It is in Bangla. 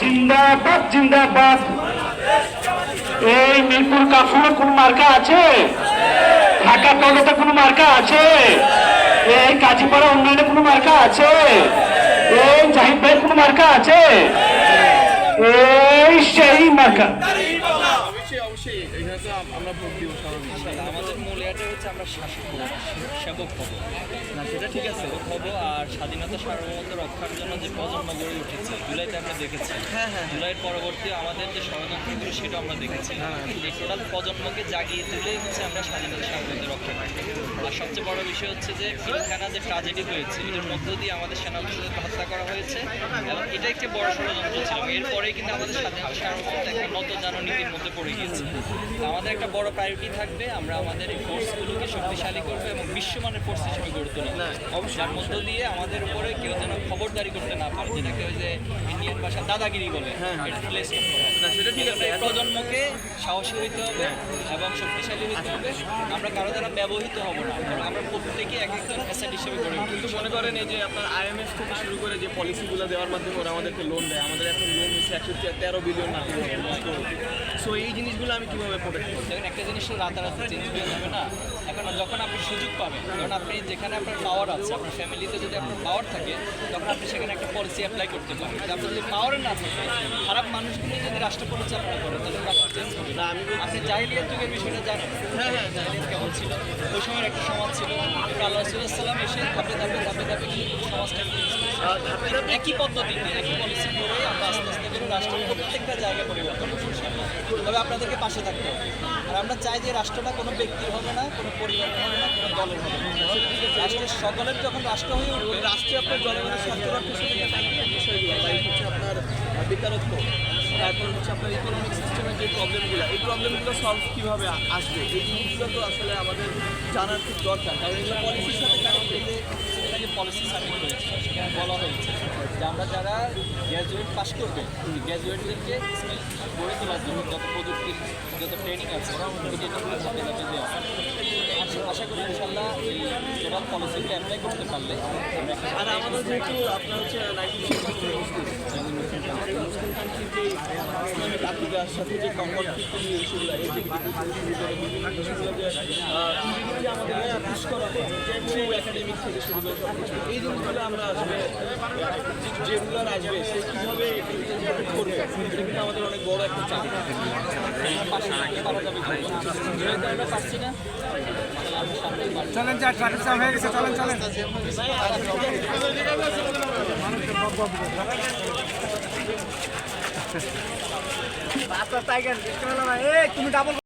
জিন্দাবাদ জিন্দাবাদ। এই মিরপুর কাফুরে কোন মার্কা আছে? ঢাকা কলকাতা কোনো মার্কা আছে? এই কাজীপাড়া উন্নয়নে কোনো মার্কা আছে? এই জাহিদ ভাইয়ের কোনো মার্কা আছে? এই সেই মার্কা। অবশ্যই অবশ্যই আমরা হচ্ছে আমরা শাসক সেবক হব। না সেটা ঠিক আছে হব আর স্বাধীনতা সার্বভৌমত্ব রক্ষার জন্য যে প্রজন্ম গড়ে উঠেছে জুলাইতে আমরা দেখেছি। হ্যাঁ হ্যাঁ। জুলাইয়ের পরবর্তী আমাদের যে ষড়যন্ত্রগুলো সেটা আমরা দেখেছি। এই টোটাল প্রজন্মকে জাগিয়ে তুলে হচ্ছে আমরা স্বাধীনতা সার্বভৌমত্ব রক্ষা করি আর সবচেয়ে বড় বিষয় হচ্ছে যে পিলখানা যে ট্রাজেডি হয়েছে এটার মধ্য দিয়ে আমাদের সেনাবাহিনীকে হত্যা করা হয়েছে এবং এটা একটি বড় ষড়যন্ত্র ছিল। এবং এরপরেই কিন্তু আমাদের স্বাধীনতা সার্বভৌমত্ব নতজানো নীতির মধ্যে পড়ে গিয়েছে। আমাদের একটা বড় প্রায়োরিটি থাকবে আমরা আমাদের এই ফোর্সগুলোকে শক্তিশালী করব এবং বিশ্বমানের ফোর্স হিসেবে গড়ে তুলব। যার মধ্য দিয়ে আমাদের উপরে কেউ যেন খবরদারি করতে না পারে যেটাকে ওই যে ইন্ডিয়ান ভাষা দাদাগিরি বলে আছে এই প্রজন্মকে সাহসী হইতে হবে এবং শক্তিশালী হইতে হবে। আমরা কারও দ্বারা ব্যবহৃত হব না আমরা প্রত্যেকে এক একজন অ্যাসেট হিসেবে গড়ে উঠবো কিন্তু মনে করেন এই যে আপনার আইএমএফ থেকে শুরু করে যে পলিসিগুলো দেওয়ার মাধ্যমে ওরা আমাদেরকে লোন দেয় আমাদের এখন লোন হচ্ছে একশো তেরো বিলিয়ন নাকি সো এই জিনিসগুলো আমি কীভাবে প্রোটেক্ট করব? দেখেন একটা জিনিস রাতারাতি চেঞ্জ হয়ে যাবে না? এখন যখন আপনি সুযোগ পাবেন যখন আপনি যেখানে আপনার পাওয়ার আছে আপনার ফ্যামিলিতে যদি আপনার পাওয়ার থাকে তখন আপনি সেখানে একটা পলিসি অ্যাপ্লাই করতে পারেন। আপনার যদি পাওয়ার না থাকে খারাপ মানুষগুলো যদি রাষ্ট্র পরিচালনা করে তাহলে রাষ্ট্র চেঞ্জ হবে। না আমি আপনি জাহিলিয়াত যুগের বিষয়টা জানেন। হ্যাঁ হ্যাঁ জাহিলিয়াত কেমন ছিল? ওই সময় একটা আল্লাহ এসে ধাপে ধাপে ধাপে ধাপে সমাজটাকে একই পলিসি করে আমরা আস্তে আস্তে করে রাষ্ট্রের প্রত্যেকটা জায়গা পরিবর্তন তবে আপনাদেরকে পাশে থাকতে হবে। আর আমরা চাই যে রাষ্ট্রটা কোনো ব্যক্তির হবে না, কোনো পরিবারের হবে না, কোনো দলের হবে রাষ্ট্রের সকলের যখন রাষ্ট্র হয়ে উঠবে, রাষ্ট্রে আপনার জনগণের স্বার্থ রক্ষার বিষয়গুলো হচ্ছে আপনার বেকারত্ব। তারপর হচ্ছে আপনার ইকোনমিক সিস্টেমের যে প্রবলেমগুলো এই প্রবলেমগুলো সলভ কীভাবে আসবে? এই জিনিসগুলো তো আসলে আমাদের জানার খুব দরকার। কারণ এগুলো পলিসির সাথে কানেক্ট যে পলিসি সাবমিট হয়েছে সেখানে বলা হয়েছে যে আমরা যারা গ্র্যাজুয়েট পাস করবে গ্র্যাজুয়েটদেরকে স্কিল গড়ে তোলার জন্য যত প্রযুক্তির যত ট্রেনিং আছে যেগুলো ধাপে ধাপে দেওয়া আশা- আশা করি ইনশাল্লাহ এই টোটাল পলিসিগুলো অ্যাপ্লাই করতে পারলে আর আমাদের যেহেতু আপনার হচ্ছে ইসলামিক সাথে যে আমাদের পুশ করা হয় একাডেমিক থেকে শুরু করে এই জিনিসগুলো আমরা আসবে সে কীভাবে করবে এটা কিন্তু আমাদের অনেক বড় একটা চাপ আমরা পাচ্ছি না চলেন যা ট্রাফিক জ্যাম হয়ে গেছে চলেন চলেন টাইগার তুমি ডাবল